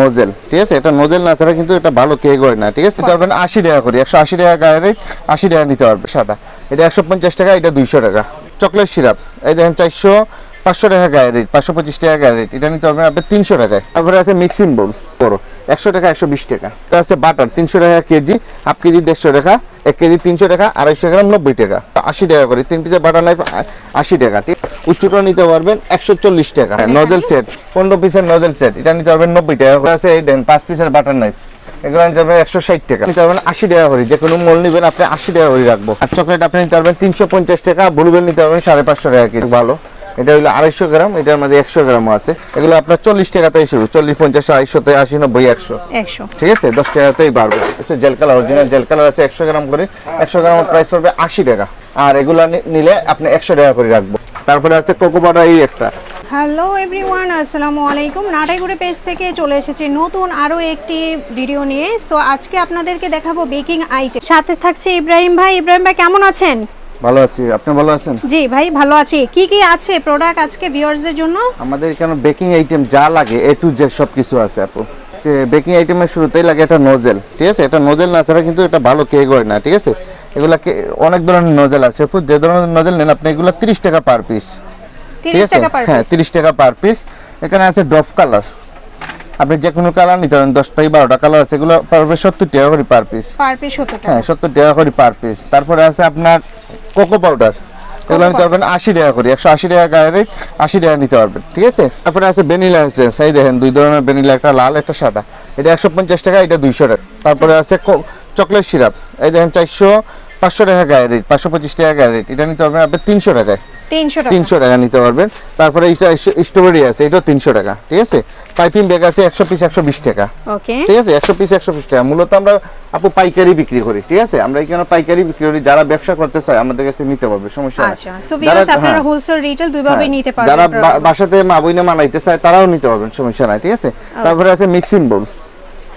Nozzle ঠিক আছে? এটা নোজেল না ছাড়া কিন্তু এটা ভালো কেক হয় না ঠিক আছে? এটা আপনার আশি টাকা করে একশো আশি টাকা গায়ে রেট আশি টাকা নিতে পারবে সাদা। এটা একশো পঞ্চাশ টাকা এটা দুইশো টাকা। চকলেট সিরাপ এই দেখেন চারশো পাঁচশো টাকা গায়ে রেট পাঁচশো পঁচিশ টাকা গায়ে রেট এটা নিতে পারবেন আপনার তিনশো টাকায়। তারপরে আছে মিক্সিং বোল বড়। একশো টাকা, একশো বিশ টাকা। এটা আছে বাটার তিনশো টাকা কেজি হাফ কেজি দেড়শো টাকা, এক কেজি তিনশো টাকা, আড়াইশো গ্রাম নব্বই টাকা। আশি টাকা করে, তিন পিসের বাটার নাইফ আশি টাকা। ঠিক উচ্চটা নিতে পারবেন একশো চল্লিশ টাকা। নজেল সেট পনেরো পিসের নজেল সেট এটা নিতে পারবেন নব্বই টাকা করে। আছে এই দেন, পাঁচ পিসের বাটার নাইফ এগুলো নিতে পারবেন একশো ষাট টাকা। নিতে পারবেন আশি টাকা করে যে কোনো মোল নেবেন, আপনি আশি টাকা করে রাখব। আর চকলেট আপনি নিতে পারবেন তিনশো পঞ্চাশ টাকা ব্লুবেল নিতে পারবেন সাড়ে পাঁচশো টাকা ভালো। এটা হলো আড়াইশো গ্রাম এটার মধ্যে একশো গ্রামও আছে। এগুলো আপনার চল্লিশ টাকাতেই শুরু চল্লিশ পঞ্চাশ আড়াইশো আশি নব্বই একশো। একশো। ঠিক আছে? দশ টাকাতেই বাড়বে। Gel colour original gel colour আছে একশো গ্রাম করে। একশো গ্রামের প্রাইস পড়বে আশি টাকা। আর এগুলো নিলে আপনি একশো টাকা করে রাখব। তারপরে আছে কোকো পাউডার এই একটা। হ্যালো এভরিওয়ান আসসালামু আলাইকুম। নাটাইগুড়ি পেজ থেকে চলে এসেছি নতুন আরও একটি ভিডিও নিয়ে। সো আজকে আপনাদেরকে দেখাবো বেকিং আইটেম সাথে থাকছে ইব্রাহিম ভাই। ইব্রাহিম ভাই কেমন আছেন? ভালো আছি। আপনি ভালো আছেন? জি ভাই ভালো আছি। কি কি আছে প্রোডাক্ট আজকে ভিউয়ার্সদের জন্য? আমাদের এখানে বেকিং আইটেম যা লাগে এ টু জেড সব কিছু আছে আপু। বেকিং আইটেমের শুরুতেই লাগে একটা নোজেল ঠিক আছে? এটা নোজেল না ছাড়া কিন্তু এটা ভালো কেক হয় না ঠিক আছে? এগুলা কে- অনেক ধরনের নোজেল আছে আপু। যে ধরনের নোজেল নেন আপনি এগুলো তিরিশ টাকা পার পিস ঠিক আছে? টাকা পার হ্যাঁ তিরিশ টাকা পার পিস এখানে আছে ডফ কালার আপনি যে কোনো কালার নিতে পারেন দশটাই বারোটা কালার আছে এগুলো পারবে সত্তর টাকা করে পার পিস। পার পিস সত্তর টাকা। হ্যাঁ সত্তর টাকা করে পার পিস। তারপরে আছে আপনার কোকো পাউডার। এগুলো নিতে পারবেন আশি টাকা করে একশো আশি টাকা গায়ে রেট আশি টাকা নিতে পারবেন ঠিক আছে? তারপরে আছে ভ্যানিলা আছে সেই দেখেন দুই ধরনের ভ্যানিলা একটা লাল একটা সাদা। এটা একশো পঞ্চাশ টাকা এটা দুইশো টাকা। তারপরে আছে চকলেট সিরাপ এই দেখেন চারশো পাঁচশো টাকা গায়ে রেট পাঁচশো পঁচিশ টাকা গায়ে রেট এটা নিতে পারবেন আপনি তিনশো টাকায়। তিনশো টাকা। নিতে পারবেন। তারপরে এটা স্ট্রবেরি আছে এটাও তিনশো টাকা ঠিক আছে? পাইপিং ব্যাগ আছে একশো পিস একশো বিশ টাকা। ওকে। ঠিক আছে? একশো পিস একশো পিস টাকা। মূলত আমরা আপু পাইকারি বিক্রি করি ঠিক আছে? আমরা এখানে পাইকারি বিক্রি করি। যারা ব্যবসা করতে চায় আমাদের কাছে নিতে পারবে সমস্যা। আচ্ছা যারা- আপনারা হ্যাঁ, হোলসেল রিটেল দুইভাবে হ্যাঁ, নিতে যারা পারবেন বা- বাসাতে মা বইনে মানাইতে চায় তারাও নিতে পারবেন সমস্যা নাই ঠিক আছে? তারপরে আছে মিক্সিং বোল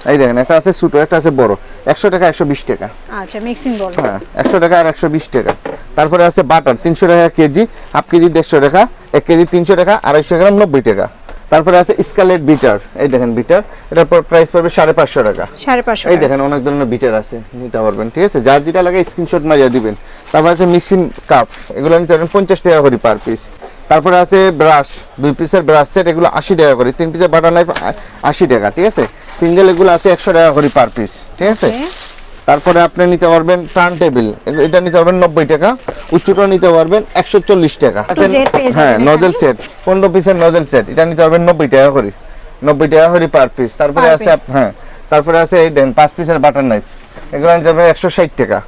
এই দেখেন একটা আছে ছোট একটা আছে বড়। একশো টাকা একশো বিশ টাকা। আচ্ছা মিক্সিং বল হ্যাঁ একশো টাকা আর একশো বিশ টাকা। তারপরে আছে বাটার তিনশো টাকা কেজি হাফ কেজি দেড়শো টাকা এক কেজি তিনশো টাকা আড়াইশো গ্রাম নব্বই টাকা। তারপরে আছে স্কালেট বিটার এই দেখেন বিটার এটার প্রাইস পড়বে সাড়ে পাঁচশো টাকা। সাড়ে পাঁচশো এই দেখেন অনেক ধরনের বিটার আছে নিতে পারবেন ঠিক আছে? যার যেটা লাগে স্ক্রিনশট মারিয়ে দিবেন। তারপর আছে মিক্সিং কাপ এগুলো নিতে পারবেন পঞ্চাশ টাকা করে পার পিস তারপরে আছে ব্রাশ দুই পিসের ব্রাশ সেট এগুলো আশি টাকা করে। তিন পিসের বাটার নাইফ আশি টাকা ঠিক আছে? সিঙ্গেল এগুলো আছে একশো টাকা করে পার পিস ঠিক আছে. তারপরে আপনি নিতে পারবেন টার্ন টেবিল এটা নিতে পারবেন নব্বই টাকা উচ্চটা নিতে পারবেন একশো চল্লিশ টাকা। হ্যাঁ নজেল সেট পনেরো পিসের নজেল সেট এটা নিতে পারবেন নব্বই টাকা করে। নব্বই টাকা করে পার পিস তারপরে আছে হ্যাঁ তারপরে আছে এই দেন পাঁচ পিসের বাটার নাইফ এগুলো নিতে পারবেন একশো ষাট টাকা।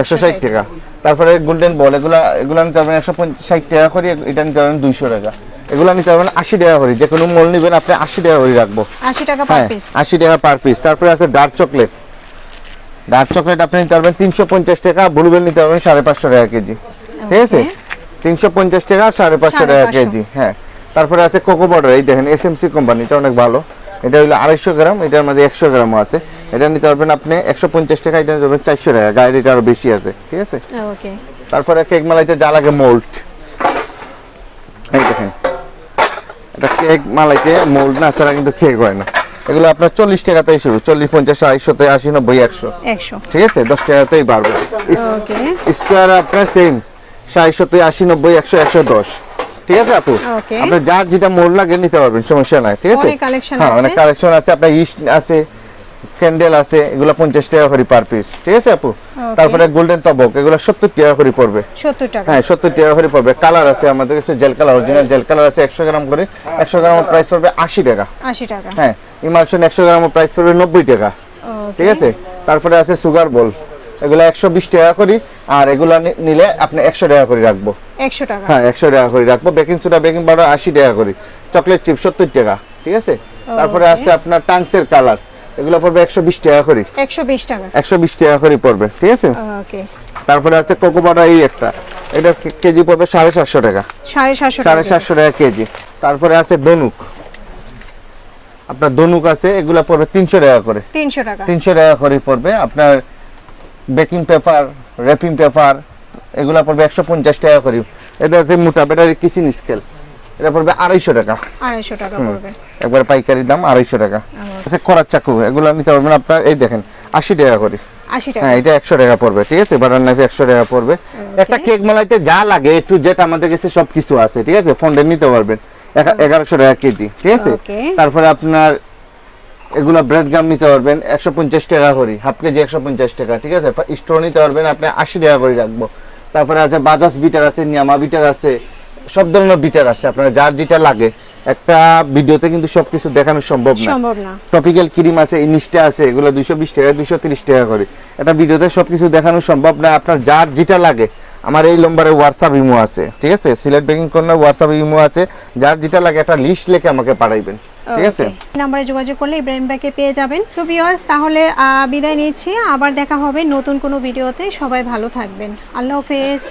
একশো ষাট টাকা। তারপরে গোল্ডেন বল এগুলা এগুলো নিতে পারবেন একশো ষাট টাকা করে। এটা নিতে পারবেন দুইশো টাকা। এগুলো নিতে পারবেন আশি টাকা করে। যে কোনো মোল নেবেন আপনি আশি টাকা করে রাখব। আশি টাকা হ্যাঁ আশি টাকা পার পিস তারপরে আছে ডার্ক চকলেট ডার্ক চকলেট আপনি নিতে পারবেন তিনশো পঞ্চাশ টাকা ব্লুবেল নিতে পারবেন সাড়ে পাঁচশো টাকা কেজি। ঠিক আছে? তিনশো পঞ্চাশ টাকা সাড়ে পাঁচশো টাকা কেজি হ্যাঁ। তারপরে আছে কোকো পাউডার এই দেখেন এস এমসি কোম্পানি এটা অনেক ভালো। এটা হলো আড়াইশো গ্রাম এটার মধ্যে একশো গ্রামও আছে। এটা নিতে পারবেন আপনি একশো পঞ্চাশ টাকা এটা নিতে পারবেন চারশো টাকা গায়ের এটা আরও বেশি আছে ঠিক আছে? তারপরে কেক মালাইতে যা লাগে মোল্ড এই দেখেন। এটা কেক মালাইতে মোল্ড না ছাড়া কিন্তু কেক হয় না। এগুলো আপনার চল্লিশ টাকাতেই শুরু। চল্লিশ পঞ্চাশ আড়াইশোতে আশি নব্বই একশো। ঠিক আছে? দশ টাকাতেই বাড়বে। স্কোয়ার আপনার সেম সাড়েশোতে আশি নব্বই একশো একশো দশ। ঠিক আছে আপু. আপনার যার যেটা মোড় লাগে নিতে পারবেন সমস্যা নাই ঠিক আছে? হ্যাঁ অনেক কালেকশন আছে আপনার ইস্ট আছে ক্যান্ডেল আছে এগুলো পঞ্চাশ টাকা করে পার পিস ঠিক আছে আপু? তারপরে গোল্ডেন তবক এগুলো সত্তর টাকা করে পড়বে। হ্যাঁ সত্তর টাকা করে পড়বে। কালার আছে আমাদের কাছে gel colour original gel colour আছে একশো গ্রাম করে। একশো গ্রামের প্রাইস পড়বে আশি টাকা। আশি টাকা। হ্যাঁ ইমালশন একশো গ্রামের প্রাইস পড়বে নব্বই টাকা। ঠিক আছে? তারপরে আছে সুগার বল এগুলো একশো বিশ টাকা করি আর এগুলো নিলে আপনি একশো টাকা করে রাখব। একশো টাকা। হ্যাঁ একশো টাকা করে রাখব। বেকিং সোডা বেকিং পাউডার আশি টাকা করে। চকলেট চিপ সত্তর টাকা। ঠিক আছে? তারপরে আছে আপনার টাংসের কালার এগুলো পড়বে একশো বিশ টাকা করে। একশো বিশ টাকা। একশো বিশ টাকা করে পড়বে ঠিক আছে? ওকে। তারপরে আছে কোকো পাউডার এই একটা। এটা কেজি পড়বে সাড়ে সাতশো টাকা। সাড়ে সাতশো সাড়ে টাকা সাতশো টাকা কেজি। তারপরে আছে দনুক। আপনার দনুক আছে এগুলা পড়বে তিনশো টাকা করে। তিনশো টাকা। তিনশো টাকা করে পড়বে। আপনার বেকিং পেপার র্যাপিং পেপার এগুলো পড়বে একশো পঞ্চাশ টাকা করে। এটা আছে মোটা ব্যাটারি কিচেন স্কেল। এটা পড়বে আড়াইশো টাকা। আড়াইশো টাকা পড়বে। একবার পাইকারি দাম আড়াইশো টাকা। আচ্ছা করার চাকু এগুলো নিতে পারবেন আপনার এই দেখেন আশি টাকা করে। হ্যাঁ এটা একশো টাকা পড়বে ঠিক আছে? বাটার নাইফ একশো টাকা পড়বে। একটা কেক মালাইতে যা লাগে একটু যেটা আমাদের কাছে সব কিছু আছে ঠিক আছে? ফন্ডে নিতে পারবেন। এগা- এগারোশো টাকা কেজি ঠিক আছে? তারপরে আপনার এগুলা ব্রেড গাম নিতে পারবেন একশো পঞ্চাশ টাকা করি হাফ কেজি একশো পঞ্চাশ টাকা ঠিক আছে? স্টোর নিতে পারবেন আপনি আশি টাকা করে রাখব। তারপরে আছে বাজাজ বিটার আছে নিয়ামা বিটার আছে সব ধরনের বিটার আছে আপনার যার যেটা লাগে। একটা ভিডিওতে কিন্তু সবকিছু দেখানো সম্ভব না। সম্ভব না। টপিক্যাল ক্রিম আছে ইনিশটা আছে এগুলো দুইশো বিশ টাকা দুইশো তিরিশ টাকা করে। এটা ভিডিওতে সবকিছু দেখানো সম্ভব না আপনার যার যেটা লাগে। আমার এই নম্বরে হোয়াটসঅ্যাপ ইমো আছে ঠিক আছে? Sylhet baking corner WhatsApp imo আছে। যার যেটা লাগে একটা লিস্ট লিখে আমাকে পাঠাইবেন ঠিক আছে. নাম্বারে যোগাযোগ করলে ইব্রাহিম ভাইকে পেয়ে যাবেন। তো ভিউয়ার্স তাহলে বিদায় নিচ্ছি। আবার দেখা হবে নতুন কোনো ভিডিওতে। সবাই ভালো থাকবেন। আল্লাহ হাফেজ।